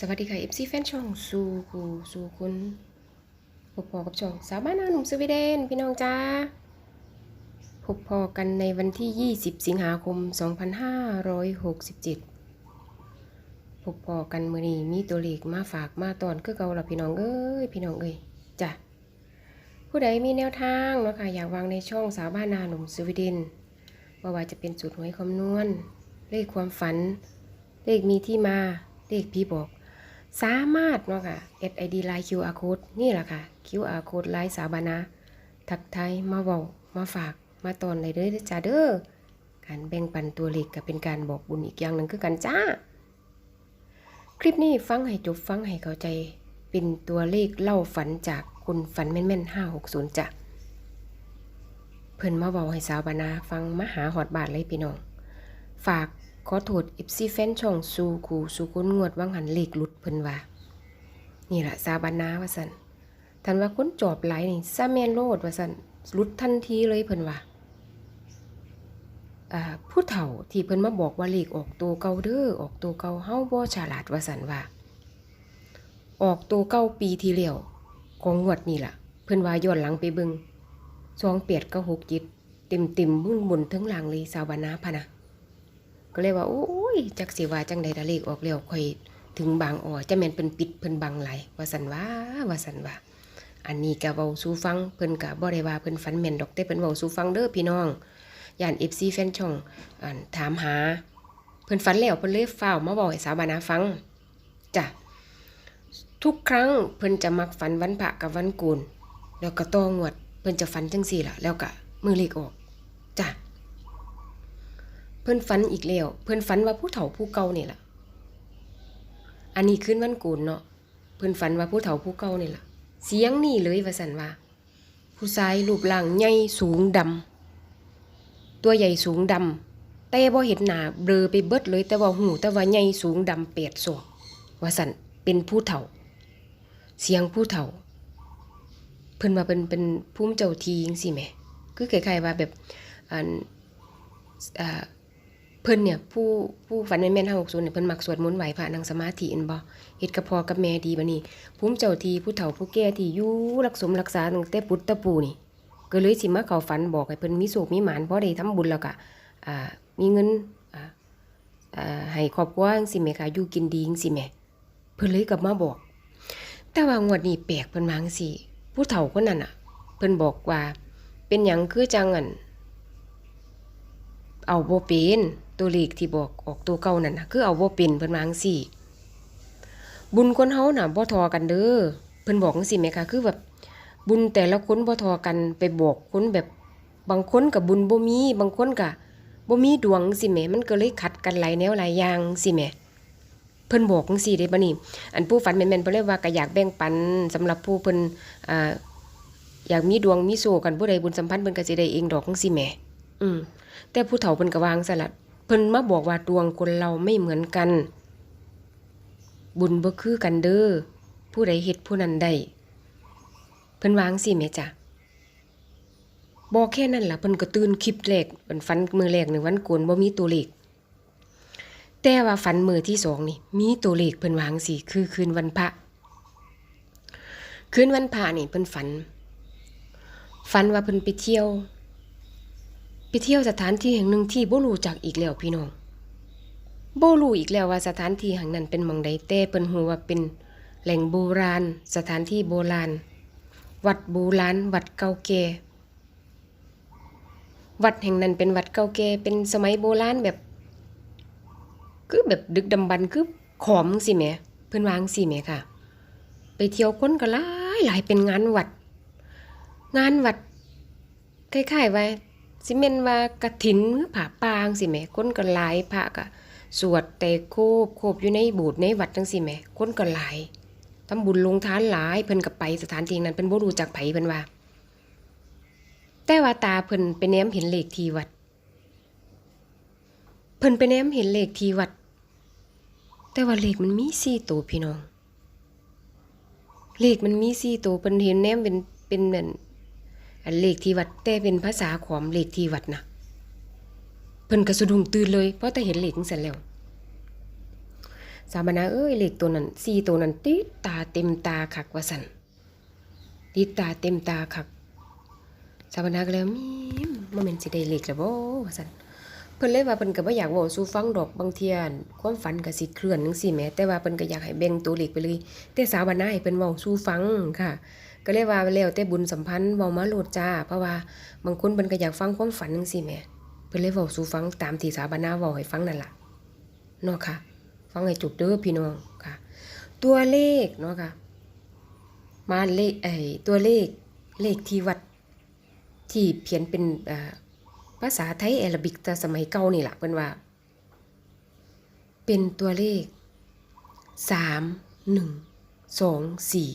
สวัสดีค่ะ FC แฟนช่องสูกูสูคุณพบพอกับช่องสาวบ้านนาหนุ่มสวีเดนพี่น้องจ้าพบพอกันในวันที่ 20 สิงหาคม 2567 พบพอกันมื้อนี้มีตัวเลขมาฝากมาตอนคือเก่าละพี่น้องเอ้ยพี่น้องเอ้ยจ้ะผู้ใดมีแนวทางเนาะค่ะอยากวางในช่องสาวบ้านนาหนุ่มสวีเดนว่าว่าจะเป็นสูตรหวยคำนวณเลขความฝัน เลขมีที่มาเลขพี่บอก สามารถเนาะค่ะ SID ไลน์ QR code นี่แหละค่ะ QR code ไลน์สาบานะทักไทยมาเว้ามาฝากมาตอนเลยเด้อจ้าเด้อการแบ่งปันตัวเลขก็เป็นการบอกบุญอีกอย่างหนึ่งคือกันจ้า คลิปนี้ฟังให้จบฟังให้เข้าใจเป็นตัวเลขเล่าฝันจากคุณฝันแม่นๆ560จ้ะเพิ่นมาเว้าให้สาวบานาฟังมหาหอดบาทเลยพี่น้อง ฝาก ขอโทษอิฟซีแฟนช่องสูคูสูกุนงวดว่างหันเลขหลุดเพิ่นว่า นี่แหละซาบานาว่าสันทันว่าคนจอบหลายนี่ซาแมนโลดว่าสันหลุดทันทีเลยเพิ่นว่าผู้เฒ่าที่เพิ่นมาบอกว่าเลขออกตัวเก่าเด้อออกตัวเก่าเฮาบ่ฉลาดว่าสันว่า ออกตัวเก่าปีที่แล้วของงวดนี่ล่ะ เพิ่นว่าย้อนหลังไปเบิ่ง2 8 9 6 7เต็มเต็มมุ่นบนทั้งหลังเลยซาบานาพะนะ ก็เลยว่าโอ้ยจักสิว่าจังใดดาเลขออกแล้วค่อยถึงบางอ่อจะแม่นเพิ่นปิดเพิ่นบังไหลว่าสันว่าว่าสันว่า อันนี้ก็เว้าสู่ฟังเพิ่นก็บ่ได้ว่าเพิ่นฝันแม่นดอกแต่เพิ่นเว้าสู่ฟังเด้อพี่น้องย่าน FC แฟนช่องอ่านถามหา เพิ่นฝันแล้วเพิ่นเลยฟ้าวมาบอกให้สาวบานาฟังจ้ะทุกครั้งเพิ่นจะมักฝันวันพระกับวันโกูนแล้วก็ต้องวด เพิ่นจะฝันจังซี่ล่ะ แล้วก็มือเลขออกจ้ะ เพื่อนฝันอีกแล้ว เพื่อนฝันว่าผู้เฒ่าผู้เก่านี่แหละอันนี้ขึ้นวันโกูนเนาะ เพื่อนฝันว่าผู้เฒ่าผู้เก่านี่แหละเสียงนี่เลยว่าสันว่า ผู้ชายรูปร่างใหญ่สูงดำ ตัวใหญ่สูงดำ แต่บ่เห็นหน้าเบลอไปเบิดเลยแต่ว่าหูแต่ว่าใหญ่สูงดำเปียดศอกว่าสันเป็นผู้เฒ่า เสียงผู้เฒ่า เพิ่นว่าเป็นเป็นภูมิเจ้าทีจังซี่แหมคือคล้ายๆว่าแบบอันอ่า เพิ่นเนี่ยผู้ผู้ฝันแม่นๆ560เนี่ยเพิ่นมักสวดมนต์ไหวพระนั่งสมาธิอันบ่เฮ็ดกับพ่อกับแม่ดีบัดนี้ภูมิเจ้าทีผู้เฒ่าผู้แก่ที่อยู่รักสมรักษาตั้งแต่ปุตตะปูนี่ ก็เลยสิมาเข้าฝันบอกให้เพิ่นมีโชคมีหมานพอได้ทำบุญแล้วก็อ่ามีเงินอ่าอ่าให้ครอบครัวจังซี่แหมค่ะอยู่กินดีจังซี่แหมเพิ่นเลยกลับมาบอก แต่ว่างวดนี้แปลกเพิ่นมาจังซี่ผู้เฒ่าคนนั้นน่ะ เพิ่นบอกว่าเป็นหยังคือจังอันเอาบ่เป็น ตัวเลขที่บอกออกตัวเก่านั่นนะคือเอาบ่เป็นเพิ่นวาจังซี่บุญคนเฮาน่ะบ่ทอกันเด้อเพิ่นบอกจังซี่แหมคะคือแบบบุญแต่ละคนบ่ทอกันไปบอกคนแบบบางคนก็บุญบ่มีบางคนก็บ่มีดวงจังซี่แหมมันก็เลยขัดกันหลายแนวหลายอย่างจังซี่แหมเพิ่นบอกจังซี่เด้บัดนี้ อันผู้ฝันแม่นๆเพิ่นเลยว่าก็อยากแบ่งปันสำหรับผู้เพิ่นอ่าอยากมีดวงมีโชกันผู้ใดบุญสัมพันธ์เพิ่นก็สิได้เองดอกจังซี่แหมอืมแต่ผู้เฒ่าเพิ่นก็วางซะละ เพิ่นมาบอกว่าดวงคนเราไม่เหมือนกัน บุญบ่คือกันเด้อผู้ใดเฮ็ดผู้นั้นได้เพิ่นวางสิแม่จ้ะบอกแค่นั้นล่ะเพิ่นก็ตื่นคลิปแรกเพิ่นฝันมือแรกในวันโกนบ่มีตัวเลขแต่ว่าฝันมือที่สองนี่ มีตัวเลขเพิ่นวางสิคือคืนวันพระคืนวันพระนี่เพิ่นฝันฝันว่าเพิ่นไปเที่ยว เที่ยวสถานที่แห่งหนึ่งที่บ่รู้จักอีกแล้วพี่น้องบ่รู้อีกแล้วว่าสถานที่แห่งนั้นเป็นหม่องใดแต่เพิ่นฮู้ว่าเป็นแหล่งโบราณ สถานที่โบราณ วัดโบราณวัดเก่าแก่วัดแห่งนั้นเป็นวัดเก่าแก่เป็นสมัยโบราณแบบ คือแบบดึกดำบรรพ์คือขอมสิแหมเพิ่นวางสิแหมค่ะ ไปเที่ยวคนก็หลายหลายเป็นงานวัด งานวัดคล้ายๆว่า สิเมนว่ากระถินหรือผาปางสิแม่คนก็หลายพระก็สวดแต่โคบโคบอยู่ในโบสถ์ในวัดจังสิแม่คนก็หลายทำบุญลงทานหลายเพิ่นก็ไปสถานที่นั้นเพิ่นบ่รู้จักไผเพิ่นว่า แต่ว่าตาเพิ่นไปแนมเห็นเลขที่วัด เพิ่นไปแนมเห็นเลขที่วัด แต่ว่าเลขมันมี4ตัวพี่น้อง เลขมันมี4ตัวเพิ่นเห็นแนมเป็นเป็นเหมือน อันเลขที่วัดแต่เป็นภาษาขอมเลขที่วัดนะเพิ่นก็สะดุ้งตื่นเลยเพราะแต่เห็นเลขจังซั่นแล้วสาบานาเอ้ยเลขตัวนั้นสี่ตัวนั้นติดตาเต็มตาคักว่าสันติดตาเต็มตาคักสาบานาก็เลยมีมบ่แม่นสิได้เลขแล้วบ่ว่าสันเพิ่นเลยว่าเพิ่นก็บ่อยากเว้าสู่ฟังดอกบางเทียนความฝันก็สิเคลื่อนจังซี่แหมแต่ว่าเพิ่นก็อยากให้แบ่งตัวเลขไปเลย แต่สาบานาให้เพิ่นเว้าสู่ฟังค่ะ ก็เลยว่าแล้วแต่บุญสัมพันธ์เว้ามาโลดจ้า เพราะว่าบางคนเพิ่นก็อยากฟังความฝันจังซี่แหมเพิ่นเลยเว้าสู่ฟังตามที่สาบานาเว้าให้ฟังนั่นล่ะเนาะค่ะ ฟังให้จบเด้อพี่น้องค่ะ ตัวเลขเนาะค่ะ มาเลขไอ้ตัวเลขเลขที่วัดที่เขียนเป็นภาษาไทยแอรบิกแต่สมัยเก่านี่แหละเพิ่นว่า เป็นตัวเลขสามหนึ่งสองสี่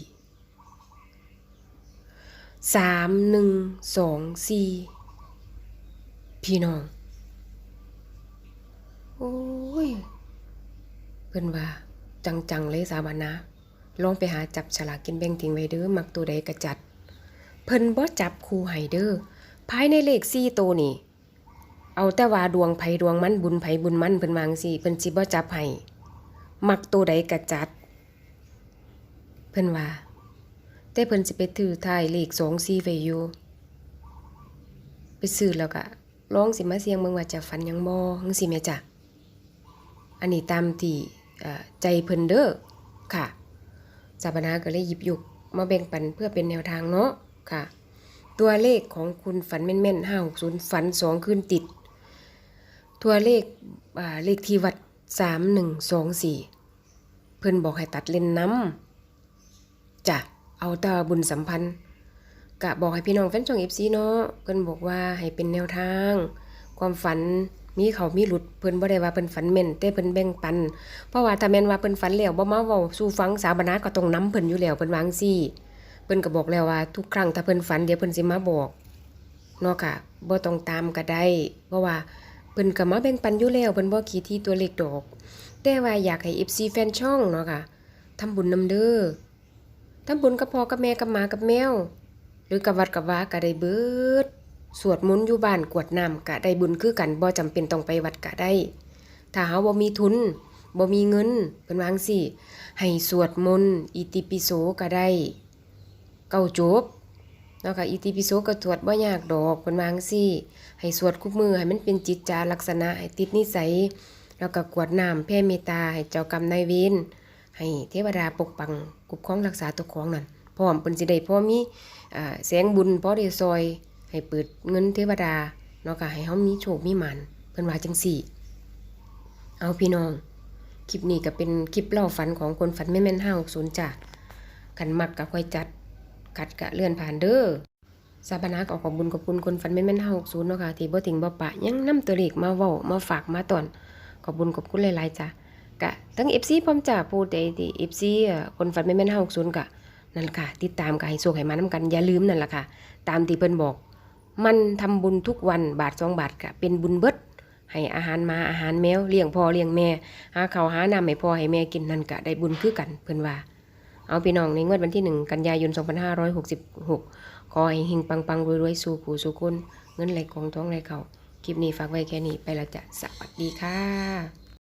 สามหนึ่งสองสี่พี่น้อง โอ้ย เพิ่นว่า จัง ๆ เลยสาบานนะ ลองไปหาจับฉลากกินแบ่งทิ้งไว้เด้อ มักตัวใดก็จัด เพิ่นบ่จับคู่ให้เด้อภายในเลข4ตัวนี่ เอาแต่ว่าดวงไผดวงมันบุญไผบุญมันเพิ่นวางซี่เพิ่นสิบ่จับให้มักตัวใดก็จัด เพิ่นว่า แต่เพิ่นสิไปถือท้ายเลข2 4ไว้อยู่ไปซื้อแล้วก็ลองสิมาเสียงเบิ่งว่าจะฝันยังบ่จังซี่แม่จ้ะอันนี้ตามที่ใจเพิ่นเด้อค่ะสาบนาก็เลยหยิบยกมาแบ่งปันเพื่อเป็นแนวทางเนาะค่ะ ตัวเลขของคุณฝันแม่นๆ560ฝันสองคืนติด ตัวเลขเลขที่วัด3124เพิ่นบอกให้ตัดเล่นน้ำจ้ะ เอาแตว่าบุญสัมพันธ์กะบอกให้พี่น้องแฟนช่อง FC เนาะเพิ่นบอกว่าให้เป็นแนวทาง ความฝันมีเขามีหลุดเพิ่นบ่ได้ว่าเพิ่นฝันแม่นแต่เพิ่นแบ่งปัน เพราะว่าถ้าแม่นว่าเพิ่นฝันแล้วบ่มาเว้าสู่ฟังสาบนาก็ต้องนํเพิ่นอยู่แล้วเพิ่นวางซี่ เพิ่นก็บอกแล้วว่าทุกครั้งถ้าเพิ่นฝันเดี๋ยวเพิ่นสิมาบอกเนาะค่ะบ่ต้องตามก็ได้เพราะว่าเพิ่นก็มาแบ่งปันอยู่แล้วเพิ่นบ่ขี้ที่ตัวเลขดอก แต่ว่าอยากให้ FC แฟนช่องเนาะค่ะทำบุญนำเด้อ ทำบุญกับพ่อกับแม่กับหมากับแมว หรือกับวัดกับวาก็ได้เบิด สวดมนต์อยู่บ้านกวดน้ำกะได้บุญคือกันบ่จำเป็นต้องไปวัดกะได้ ถ้าเฮาบ่มีทุนบ่มีเงินเพิ่นวางสิให้สวดมนต์อิติปิโสก็ได้ เก้าจบเนาะค่ะอิติปิโสก็สวดบ่ยากดอกเพิ่นวางสิให้สวดคุกมือให้มันเป็นจิตจาลักษณะให้ติดนิสัย แล้วก็กวดน้ำแผ่เมตตาให้เจ้ากรรมนายเวรให้เทวดาปกปัง คุ้มครองรักษาตัวของนั่นพร้อมเพิ่นสิได้พอมีแสงบุญพอได้ซอย ให้เปิดเงินเทวดาเนาะค่ะให้เฮามีโชคมีหมันเพิ่นว่าจังซี่ เอาพี่น้อง คลิปนี้ก็เป็นคลิปเล่าฝันของคนฝันแม่แม่นๆ560จ้ะคันมักก็ค่อยจัดกัดกะเลื่อนผ่านเด้อสาบานาก็ขอบคุญขอบคุณคนฝันแม่แม่นๆ560เนาะค่ะที่บ่ทิ้งบ่ปะยังนำตัวเลขมาเว้ามาฝากมาตอนขอบคุญขอบคุณหลายๆจ้ะ กะทั้ง FC พร้อมจะผู้ใดที่เอ่อคนฝันไม่แม่นๆ560กะนั่นล่ะค่ะ ติดตามก็ให้โชคให้มานํกันอย่าลืมนั่นแหละค่ะ ตามที่เพิ่นบอก มันทำบุญทุกวันบาทสองบาทก็เป็นบุญเบิดให้อาหารมาอาหารแมวเลี้ยงพ่อเลี้ยงแม่ หาข้าวหาน้ำให้พ่อให้แม่กินนั่นก็ได้บุญคือกันเพิ่นว่า เอาพี่น้องในงวดวันที่หนึ่งกันยายน 2566 ขอให้เฮงปังปังรวยรวยสู่ผู้สู่คนเงินไหลกองท้องไหลเขาคลิปนี้ฝากไว้แค่นี้ไปและจ้ะสวัสดีค่ะ